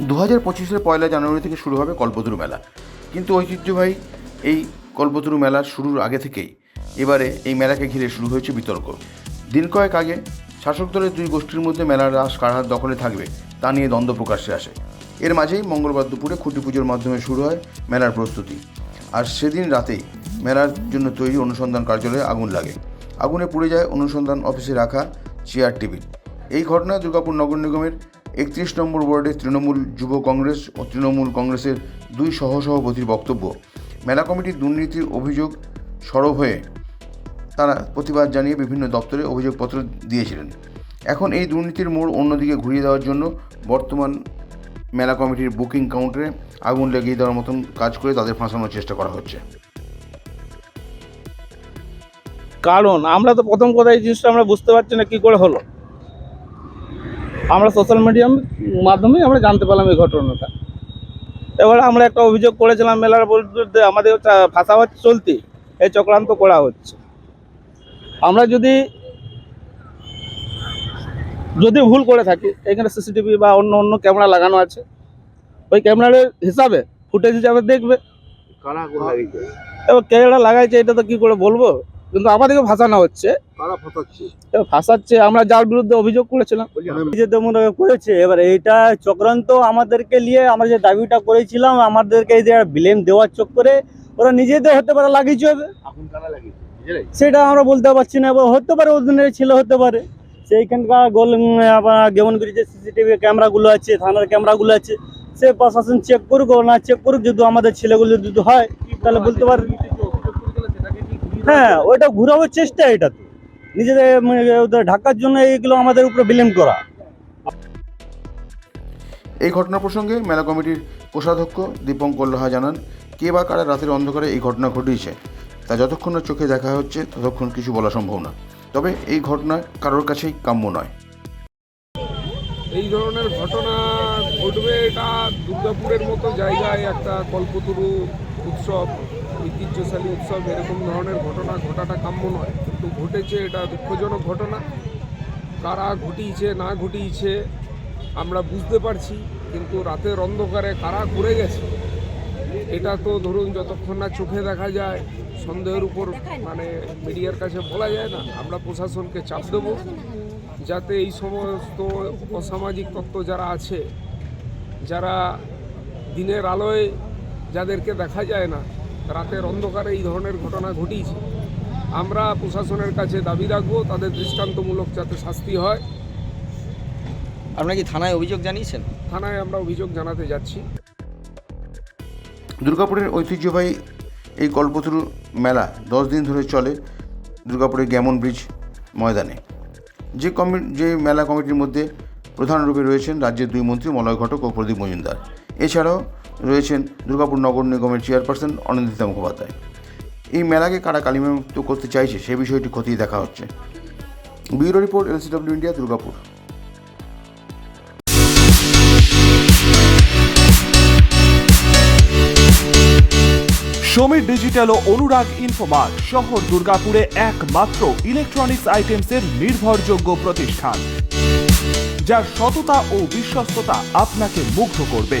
দু হাজার পঁচিশের পয়লা জানুয়ারি থেকে শুরু হবে কল্পতরু মেলা। কিন্তু ঐতিহ্যবাহী এই কল্পতরু মেলা শুরুর আগে থেকেই এবারে এই মেলাকে ঘিরে শুরু হয়েছে বিতর্ক। দিন কয়েক আগে শাসক দলের দুই গোষ্ঠীর মধ্যে মেলার রাস কার দখলে থাকবে তা নিয়ে দ্বন্দ্ব প্রকাশ্যে আসে। এর মাঝেই মঙ্গলবার দুপুরে খুঁটি পুজোর মাধ্যমে শুরু হয় মেলার প্রস্তুতি। আর সেদিন রাতেই মেলার জন্য তৈরি অনুসন্ধান কার্যালয়ে আগুন লাগে। আগুনে পুড়ে যায় অনুসন্ধান অফিসে রাখা চেয়ার, টেবিল। এই ঘটনায় দুর্গাপুর নগর নিগমের একত্রিশ নম্বর ওয়ার্ডে তৃণমূল যুব কংগ্রেস ও তৃণমূল কংগ্রেসের দুই সহসভাপতির বক্তব্য। মেলা কমিটির দুর্নীতির অভিযোগ সরব হয়ে তারা প্রতিবাদ জানিয়ে বিভিন্ন দপ্তরে অভিযোগপত্র দিয়েছিলেন। এখন এই দুর্নীতির মোড় অন্যদিকে ঘুরিয়ে দেওয়ার জন্য বর্তমান মেলা কমিটির বুকিং কাউন্টারে আগুন লাগিয়ে দেওয়ার মতন কাজ করে তাদের ফাঁসানোর চেষ্টা করা হচ্ছে। কারণ আমরা তো প্রথম কথা এই জিনিসটা আমরা বুঝতে পারছি না কী করে হলো। আমরা সোশ্যাল মিডিয়ার মাধ্যমে আমরা জানতে পারলাম এই ঘটনাটা। এবার আমরা একটা অভিযোগ করেছিলাম মেলার বলতে আমাদের ফাঁসাবাদ চলতি এই চক্রান্ত করা হচ্ছে। আমরা যদি যদি ভুল করে থাকি এখানে সিসিটিভি বা অন্য অন্য ক্যামেরা লাগানো আছে ওই ক্যামেরার হিসাবে ফুটেজ হিসাবে দেখবে। কারা এবার ক্যামেরা লাগাইছে এটা তো কি করে বলব? কিন্তু আমাদেরকে ভাসানো হচ্ছে। ফাঁসাচ্ছে? আমরা যার বিরুদ্ধে অভিযোগ করেছিলাম। নিজেদের মনে করেছে। এবার এইটা চক্রান্ত আমাদেরকে নিয়ে আমরা যে দাবিটা করেছিলাম আমাদেরকে এই যে ব্লেম দেওয়ার চক্করে ওরা নিজেদের হতে পারে লাগিয়েছে সেটা আমরা বলতে পারছি না। এবার হতে পারে ওদের ছেলে হতে পারে। সেইখানকার গোল গেমনগিরি যে সিসিটিভি ক্যামেরাগুলো আছে থানার ক্যামেরাগুলো আছে। সে প্রশাসন চেক করুক ও না চেক করুক যদি আমাদের ছেলেগুলো যদি হয় তাহলে বলতে পারে হ্যাঁ ওইটা ঘুরাবার চেষ্টা এটা তো নিজেদের ঢাকার জন্য এইগুলো আমাদের উপরে বিলেম করা। এই ঘটনা প্রসঙ্গে মেলা কমিটির কোষাধ্যক্ষ দীপঙ্কর লোহা জানান কে বা কারা রাতের অন্ধকারে এই ঘটনা ঘটিয়েছে তা যতক্ষণ না চোখে দেখা হচ্ছে ততক্ষণ কিছু বলা সম্ভব না। তবে এই ঘটনা কারোর কাছেই কাম্য নয়। এই ধরনের ঘটনা ঘটবে এটা দুর্গাপুরের মতো জায়গায় একটা কল্পতরু উৎসব। ঐতিহ্যশালী উৎসব, এরকম ধরনের ঘটনা, ঘটাটা কাম্য নয়। কিন্তু ঘটেছে, এটা দুঃখজনক ঘটনা। কারা ঘটিয়েছে, না ঘটিয়েছে, আমরা বুঝতে পারছি, কিন্তু রাতের অন্ধকারে কারা করে গেছে, এটা তো ধরুন যতক্ষণ না চোখে দেখা যায়, সন্দেহের উপর মানে মিডিয়ার কাছে বলা যায় না। আমরা প্রশাসনকে চাপ দেবো, যাতে এই সমস্ত অসামাজিক তত্ত্ব যারা আছে, যারা দিনের আলোয় যাদেরকে দেখা যায় না রাতের অন্ধকারে এই ধরনের ঘটনা ঘটিয়েছে। আমরা প্রশাসনের কাছে দাবি রাখব তাদের দৃষ্টান্তমূলক যাতে শাস্তি হয়। আপনারা কি থানায় অভিযোগ জানিয়েছেন? থানায় আমরা অভিযোগ জানাতে যাচ্ছি। দুর্গাপুরের ঐতিহ্যবাহী এই কল্পতরু মেলা দশ দিন ধরে চলে দুর্গাপুরের গ্যামন ব্রিজ ময়দানে। যে কমি যে মেলা কমিটির মধ্যে প্রধান রূপে রয়েছেন রাজ্যের দুই মন্ত্রী মলয় ঘটক ও প্রদীপ মজুমদার। এছাড়াও রয়েছেন দুর্গাপুর নগর নিগমের চেয়ারপারসন অনিন্দিতা মুখোপাধ্যায়। এই মেলাকে কারা কালিমামুক্ত করতে চাইছে সে বিষয়টি খতিয়ে দেখা হচ্ছে। Bureau report, LCW India, Durgapur. Samir digital ও অনুরাগ ইনফোমার্ট শহর দুর্গাপুরে একমাত্র ইলেকট্রনিক্স আইটেমসের নির্ভরযোগ্য প্রতিষ্ঠান, যার সততা ও বিশ্বস্ততা আপনাকে মুগ্ধ করবে।